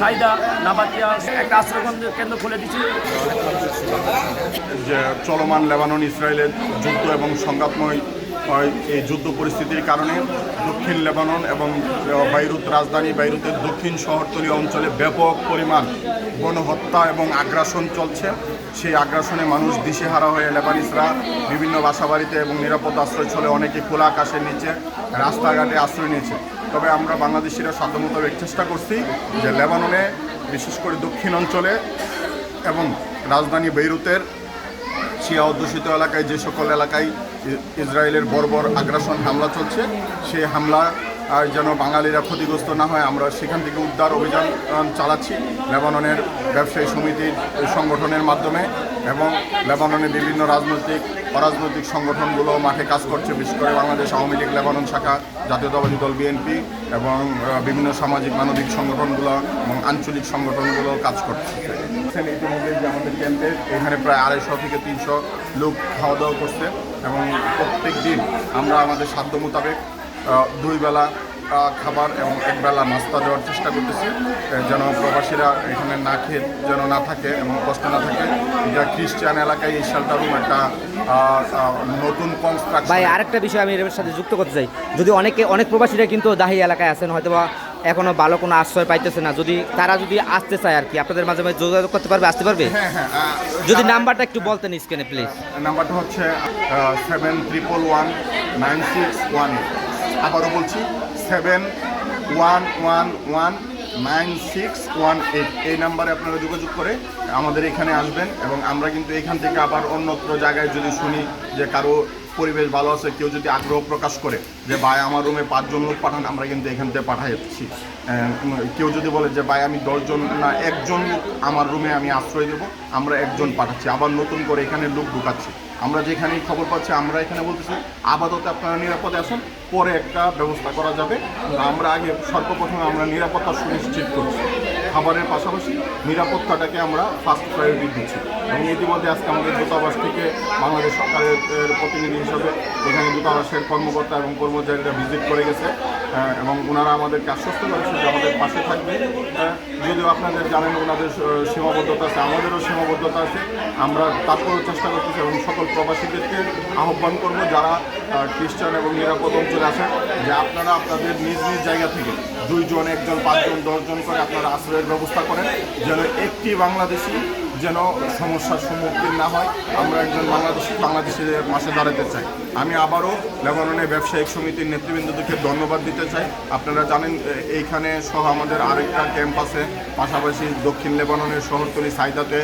সাইদা, নাবাতিয়া, একটা কেন্দ্র খুলে দিচ্ছি যে চলমান লেবানন, ইসরায়েলের যুদ্ধ এবং সংঘাতময়, হয়, এই যুদ্ধ পরিস্থিতির কারণে দক্ষিণ লেবানন এবং বাইরুত রাজধানী বাইরুতের দক্ষিণ শহরতলীয় অঞ্চলে ব্যাপক পরিমাণ গণহত্যা এবং আগ্রাসন চলছে। সেই আগ্রাসনে মানুষ দিশেহারা হয়ে লেবানিসরা বিভিন্ন বাসাবাড়িতে এবং নিরাপদ আশ্রয় ছলে অনেকে খোলা আকাশের নিচে, রাস্তাঘাটে আশ্রয় নিয়েছে। তবে আমরা বাংলাদেশিরা সাধ্য মোতাবেক চেষ্টা করছি যে লেবাননে, বিশেষ করে দক্ষিণ অঞ্চলে এবং রাজধানী বেইরুতের শিয়া অধ্যুষিত এলাকায় যে সকল এলাকায় ইসরায়েলের বর্বর আগ্রাসন হামলা চলছে, সেই হামলা আর যেন বাঙালিরা ক্ষতিগ্রস্ত না হয়, আমরা সেখান থেকে উদ্ধার অভিযান চালাচ্ছি। লেবাননের ব্যবসায়ী সমিতির সংগঠনের মাধ্যমে এবং লেবাননের বিভিন্ন রাজনৈতিক, অরাজনৈতিক সংগঠনগুলো মাঠে কাজ করছে। বিশেষ করে বাংলাদেশ আওয়ামী লীগ, লেবানন শাখা, জাতীয়তাবাদী দল বিএনপি এবং বিভিন্ন সামাজিক, মানবিক সংগঠনগুলো এবং আঞ্চলিক সংগঠনগুলো কাজ করছে। ইতিমধ্যে যে আমাদের ক্যাম্পে এখানে প্রায় আড়াইশো থেকে তিনশো লোক খাওয়া দাওয়া করছে এবং প্রত্যেক দিন আমরা আমাদের সাধ্য মোতাবেক দুই বেলা খাবার এবং এক বেলা নাস্তা দেওয়ার চেষ্টা করতেছি। যেন প্রবাসীরা এখানে না খেয়ে যেন না থাকে এবং কষ্ট না থাকে। যা খ্রিস্টান এলাকায় এই শেল্টার রুম একটা নতুন ভাই কনস্ট্রাকশন আরেকটা বিষয় আমি এর সাথে যুক্ত করতে চাই। যদি অনেকে অনেক প্রবাসীরা কিন্তু দাহি এলাকায় আছেন হয়তো বা এখনও ভালো কোনো আশ্রয় পাইতেছে না। যদি তারা যদি আসতে চায় আর কি আপনাদের মাঝে মাঝে যোগাযোগ করতে পারবে আসতে পারবে? হ্যাঁ হ্যাঁ যদি নাম্বারটা একটু বলতেন স্ক্রিনে প্লিজ নাম্বারটা হচ্ছে seven triple one nine six one আবারও বলছি seven one one one nine six one eight এই নাম্বারে আপনারা যোগাযোগ করে আমাদের এখানে আসবেন এবং আমরা কিন্তু এখান থেকে আবার অন্যত্র জায়গায় যদি শুনি যে কারও পরিবেশ ভালো আছে, কেউ যদি আগ্রহ প্রকাশ করে যে, ভাই, আমার রুমে পাঁচজন লোক পাঠান, আমরা কিন্তু এখান থেকে পাঠাচ্ছি কেউ যদি বলে যে, ভাই, আমি দশজন না, একজন আমার রুমে আমি আশ্রয় দেবো, আমরা একজন পাঠাচ্ছি। আবার নতুন করে এখানে লোক ঢুকাচ্ছি। আমরা যেখানেই খবর পাচ্ছি, আমরা এখানে বলতেছি, আপাতত আপনারা নিরাপদে আসুন, পরে একটা ব্যবস্থা করা যাবে। আমরা আগে সর্বপ্রথমে আমরা নিরাপত্তা সুনিশ্চিত করছি। খাবারের পাশাপাশি নিরাপত্তাটাকে আমরা ফার্স্ট প্রায়োরিটি দিচ্ছি। এবং ইতিমধ্যে আজকে আমাদের দূতাবাস থেকে বাংলাদেশ সরকারের প্রতিনিধি হিসাবে এখানে দূতাবাসের কর্মকর্তা এবং কর্মচারীরা ভিজিট করে গেছে। এবং ওনারা আমাদেরকে আশ্বস্ত করেছে যে আমাদের পাশে থাকবে। যদিও আপনাদের জানেন ওনাদের সীমাবদ্ধতা আছে, আমাদেরও সীমাবদ্ধতা আছে। আমরা তারপরেও চেষ্টা করতেছি এবং সকল প্রবাসীদেরকে আহ্বান করব যারা খ্রিস্টান এবং নিরাপদ অঞ্চলে আছেন যে আপনারা আপনাদের নিজ নিজ জায়গা থেকে দুইজন, একজন, পাঁচজন, দশজন করে আপনারা আশ্রয়ের ব্যবস্থা করেন যেন একটি বাংলাদেশি যেন সমস্যার সম্মুখীন না হয়। আমরা একজন বাংলাদেশি, বাংলাদেশিদের পাশে দাঁড়াতে চাই। আমি আবারও লেবাননের ব্যবসায়িক সমিতির নেতৃবৃন্দদেরকে ধন্যবাদ দিতে চাই। আপনারা জানেন এইখানে সহ আমাদের আরেকটা ক্যাম্প আছে পাশাপাশি দক্ষিণ লেবাননের শহরতলি সাইদাতে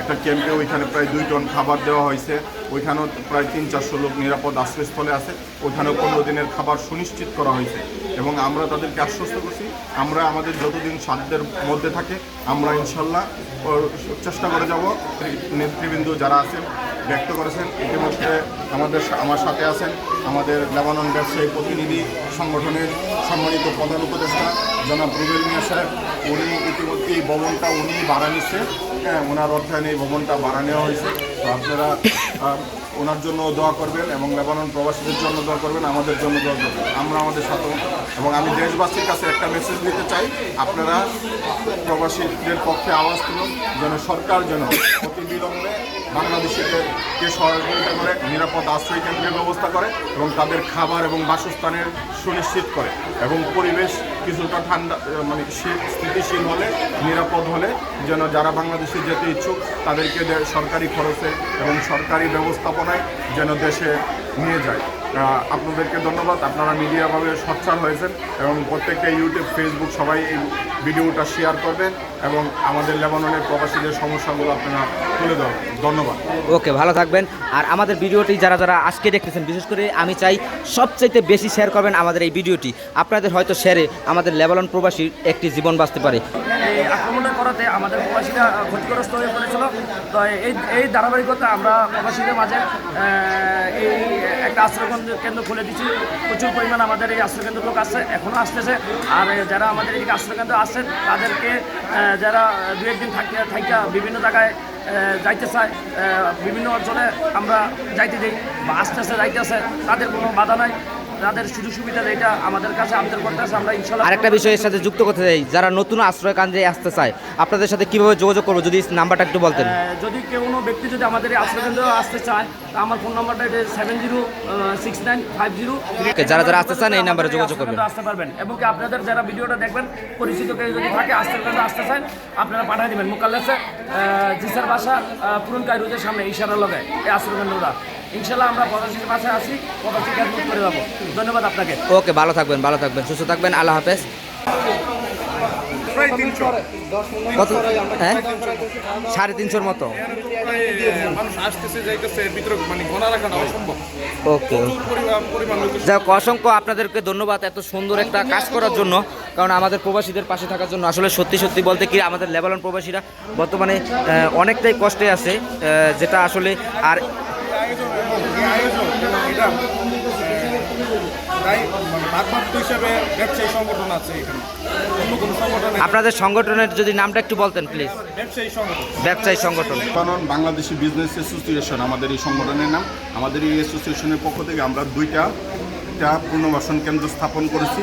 একটা ক্যাম্পে ওইখানে প্রায় দুই টন খাবার দেওয়া হয়েছে। ওইখানেও প্রায় তিন, চারশো লোক নিরাপদ আশ্রয়স্থলে আছে। ওইখানেও পনেরো দিনের খাবার সুনিশ্চিত করা হয়েছে। এবং আমরা তাদেরকে আশ্বস্ত করছি, আমরা আমাদের যতদিন সাধ্যের মধ্যে থাকে, আমরা ইনশাল্লাহ চেষ্টা করে যাব। নেতৃবৃন্দ যারা আছেন, ব্যক্ত করেছেন, ইতিমধ্যে আমাদের আমার সাথে আছেন আমাদের লেবানন ব্যবসায়ী প্রতিনিধি সংগঠনের সম্মানিত প্রধান উপদেষ্টা জনাব রুবেল মিয়া সাহেব। উনি ইতিমধ্যে এই ভবনটা উনি ভাড়া নিচ্ছে। হ্যাঁ ওনার অর্থায়নে এই ভবনটা ভাড়া নেওয়া হয়েছে। তো আপনারা ওনার জন্য দোয়া করবেন এবং লেবানন প্রবাসীদের জন্য দোয়া করবেন, আমাদের জন্য দোয়া করবেন। আমরা আমাদের সাথে এবং আমি দেশবাসীর কাছে একটা মেসেজ দিতে চাই, আপনারা প্রবাসীদের পক্ষে আওয়াজ তুলুন, যেন সরকার যেন অতি বিলম্বে বাংলাদেশিদেরকে সহযোগিতা করে, নিরাপদ আশ্রয় কেন্দ্রের ব্যবস্থা করে এবং তাদের খাবার এবং বাসস্থানের সুনিশ্চিত করে এবং পরিবেশ কিছুটা ঠান্ডা মানে স্থিতিশীল হলে, নিরাপদ হলে, যেন যারা বাংলাদেশে যেতে ইচ্ছুক, তাদেরকে সরকারি খরচে এবং সরকারি ব্যবস্থাপনায় যেন দেশে নিয়ে যায়। আপনাদেরকে ধন্যবাদ। আপনারা মিডিয়াভাবে সচ্ছার হয়েছেন এবং প্রত্যেকটা ইউটিউব ফেসবুক সবাই এই ভিডিওটা শেয়ার করবেন এবং আমাদের লেবাননের প্রবাসীদের সমস্যাগুলো আপনারা তুলে ধরবেন। ধন্যবাদ। ওকে ভালো থাকবেন। আর আমাদের ভিডিওটি যারা যারা আজকে দেখতেছেন বিশেষ করে আমি চাই সবচাইতে বেশি শেয়ার করবেন আমাদের এই ভিডিওটি। আপনাদের হয়তো শেয়ারে আমাদের লেবানন প্রবাসীর একটি জীবন বাঁচতে পারে। করাতে আমাদের প্রবাসীরা ক্ষতিগ্রস্ত হয়ে পড়েছিল। তো এই এই ধারাবাহিকতা আমরা প্রবাসীদের মাঝে এই একটা আশ্রয় কেন্দ্র- খুলে দিচ্ছি প্রচুর পরিমাণ আমাদের এই আশ্রয় কেন্দ্র লোক আসছে এখনও আসতেছে। আর যারা আমাদের এই আশ্রয় কেন্দ্র আসছেন, তাদেরকে যারা দু একদিন থাকি থাইকা বিভিন্ন জায়গায় যাইতে চায় বিভিন্ন অঞ্চলে আমরা যাইতে দিই বা আস্তে আস্তে যাইতেছে, তাদের কোনো বাধা নাই। যাদের সুযোগ সুবিধা এটা আমাদের কাছে আবেদন করতে আসে আমরা ইনশাল্লাহ আরেকটা বিষয়ের সাথে যুক্ত করতে চাই। যারা নতুন আশ্রয় কেন্দ্রে আসতে চায় আপনাদের সাথে কীভাবে যোগাযোগ করব? যদি নাম্বারটা একটু বলতেন। যদি কেউ কোনো ব্যক্তি যদি আমাদের আশ্রয় আশ্রয়কেন্দ্র আসতে চায় আমার ফোন নাম্বারটা seven zero six nine five zero যারা যারা আসতে চান এই নাম্বারে যোগাযোগ করবেন। আসতে পারবেন এবং কি আপনাদের যারা ভিডিওটা দেখবেন পরিচিত কেউ যদি থাকে আশ্রয়কেন্দ্র আসতে চান আপনারা পাঠিয়ে দেবেন। মোকাল্লাসে জিসার বাসা পুরন কাইরুজের সামনে ইশারা লগায় এই আশ্রয়কেন্দ্রটা ইনশাল্লাহ আমরা পদাশির পাশে আসি পদাশি কাজ করে যাব। ধন্যবাদ আপনাকে। ওকে ভালো থাকবেন ভালো থাকবেন সুস্থ থাকবেন আল্লাহ হাফেজ। কত? হ্যাঁ? সাড়ে তিনশোর মতো। মানুষ আসতেছে যাইতেছে এর ভিতরে মানে গোনা রাখাটা অসম্ভব। ওকে হোক, অসংখ্য আপনাদেরকে ধন্যবাদ এত সুন্দর একটা কাজ করার জন্য কারণ আমাদের প্রবাসীদের পাশে থাকার জন্য আসলে সত্যি সত্যি বলতে কি আমাদের লেবানন প্রবাসীরা বর্তমানে অনেকটাই কষ্টে আছে যেটা আসলে আর ব্যবসায়ী সংগঠন আছে এখানে আপনাদের সংগঠনের যদি নামটা একটু বলতেন প্লিজ ব্যবসায়ী সংগঠন। ব্যবসায়ী সংগঠন কারণ বাংলাদেশি বিজনেস অ্যাসোসিয়েশন আমাদের এই সংগঠনের নাম। আমাদের এই অ্যাসোসিয়েশনের পক্ষ থেকে আমরা দুইটা একটা পুনর্বাসন কেন্দ্র স্থাপন করেছি।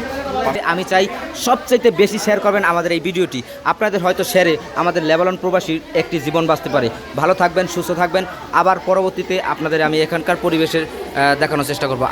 আমি চাই সবচাইতে বেশি শেয়ার করবেন আমাদের এই ভিডিওটি। আপনাদের হয়তো শেয়ারে আমাদের লেবালন প্রবাসীর একটি জীবন বাঁচতে পারে। ভালো থাকবেন, সুস্থ থাকবেন। আবার পরবর্তীতে আপনাদের আমি এখানকার পরিবেশের দেখানোর চেষ্টা করব।